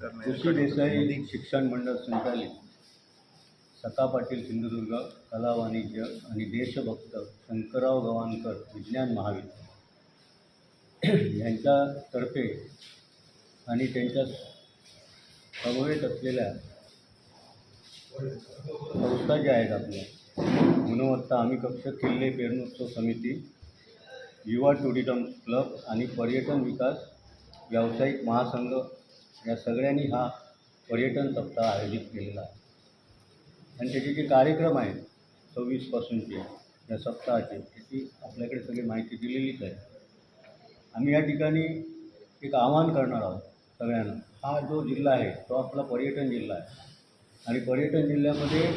कृषी देसाई शिक्षण मंडळ संचालित. सका पाटील सिंधुदुर्ग कला वाणिज्य आणि देशभक्त शंकरराव गवाणकर विज्ञान महाविद्यालय यांच्यातर्फे आणि त्यांच्या समवेत असलेल्या संस्था ज्या आहेत आपल्या गुणवत्ता हमी कक्ष किल्ले पेरणोत्सव समिती युवा टुरिझम क्लब आणि पर्यटन विकास व्यावसायिक महासंघ या सगळ्यांनी हा पर्यटन सप्ताह आयोजित केलेला आहे. आणि त्याचे जे कार्यक्रम आहेत सव्वीसपासूनचे या सप्ताहाचे त्याची आपल्याकडे सगळी माहिती दिलेलीच आहे. आम्ही या ठिकाणी एक आवाहन करणार आहोत सगळ्यांना. हा जो जिल्हा आहे तो आपला पर्यटन जिल्हा आहे. आणि पर्यटन जिल्ह्यामध्ये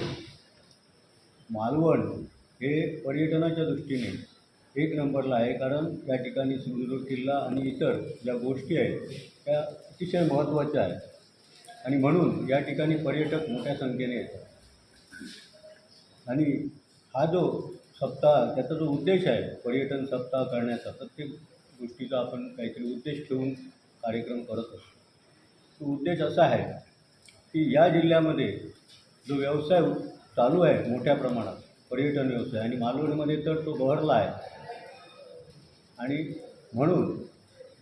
मालवण हे पर्यटनाच्या दृष्टीने एक नंबरला आहे कारण या ठिकाणी सिंधुदुर्ग किल्ला आणि इतर ज्या गोष्टी आहेत त्या अतिशय महत्त्वाच्या आहेत. आणि म्हणून या ठिकाणी पर्यटक मोठ्या संख्येने येतात. आणि हा जो सप्ताह त्याचा जो उद्देश आहे पर्यटन सप्ताह करण्याचा प्रत्येक गोष्टीचा आपण काहीतरी उद्देश ठेवून कार्यक्रम करत असतो. तो उद्देश असा आहे की या जिल्ह्यामध्ये जो व्यवसाय चालू आहे मोठ्या प्रमाणात पर्यटन व्यवसाय आणि मालवणमध्ये तर तो बहरला आहे. आणि म्हणून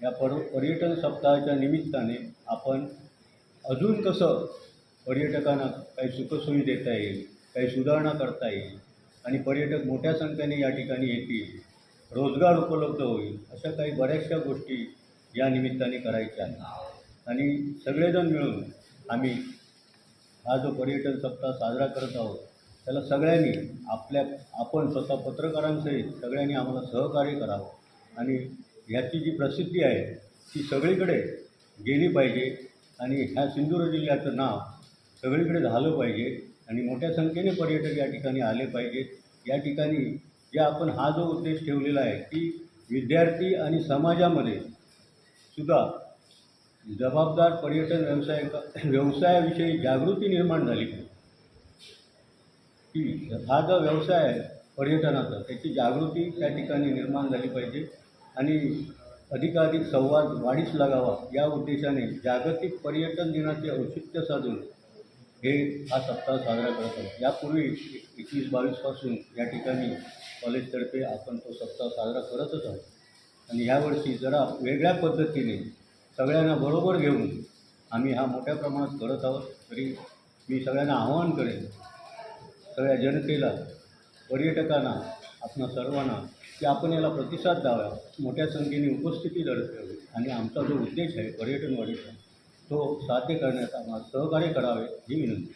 या पर पर्यटन सप्ताहाच्या निमित्ताने आपण अजून कसं पर्यटकांना काही सुखसोयी देता येईल काही सुधारणा करता येईल आणि पर्यटक मोठ्या संख्येने या ठिकाणी येतील रोजगार उपलब्ध होईल अशा काही बऱ्याचशा गोष्टी या निमित्ताने करायच्या आहेत. आणि सगळेजण मिळून आम्ही हा जो पर्यटन सप्ताह साजरा करत आहोत त्याला सगळ्यांनी आपल्या आपण स्वतः पत्रकारांसहित सगळ्यांनी आम्हाला सहकार्य करावं आणि ह्याची जी प्रसिद्धी आहे ती सगळीकडे गेली पाहिजे आणि ह्या सिंधुदुर्ग जिल्ह्याचं नाव सगळीकडे झालं पाहिजे आणि मोठ्या संख्येने पर्यटक या ठिकाणी आले पाहिजेत या ठिकाणी जे आपण हा जो उद्देश ठेवलेला आहे की विद्यार्थी आणि समाजामध्ये सुद्धा जबाबदार पर्यटन व्यवसाय व्यवसायाविषयी जागृती निर्माण झाली की हा जो व्यवसाय आहे पर्यटनाचा त्याची जागृती त्या ठिकाणी निर्माण झाली पाहिजे. आणि अधिकाधिक संवाद वाढीस लागावा या उद्देशाने जागतिक पर्यटन दिनाचे औचित्य साधून हे हा सप्ताह साजरा करत आहोत. यापूर्वी एकवीस बावीसपासून या ठिकाणी कॉलेजतर्फे आपण तो सप्ताह साजरा करतच आहोत. आणि यावर्षी जरा वेगळ्या पद्धतीने सगळ्यांना बरोबर घेऊन आम्ही हा मोठ्या प्रमाणात करत आहोत. तरी मी सगळ्यांना आवाहन करेन सगळ्या जनतेला पर्यटकांना आपणा सर्वांना की आपण याला प्रतिसाद द्यावा. मोठ्या संख्येने उपस्थिती दर्शवावी. आणि आमचा जो उद्देश आहे पर्यटन वाढीचा तो साध्य करण्यात आम्हाला सहकार्य करावे ही विनंती.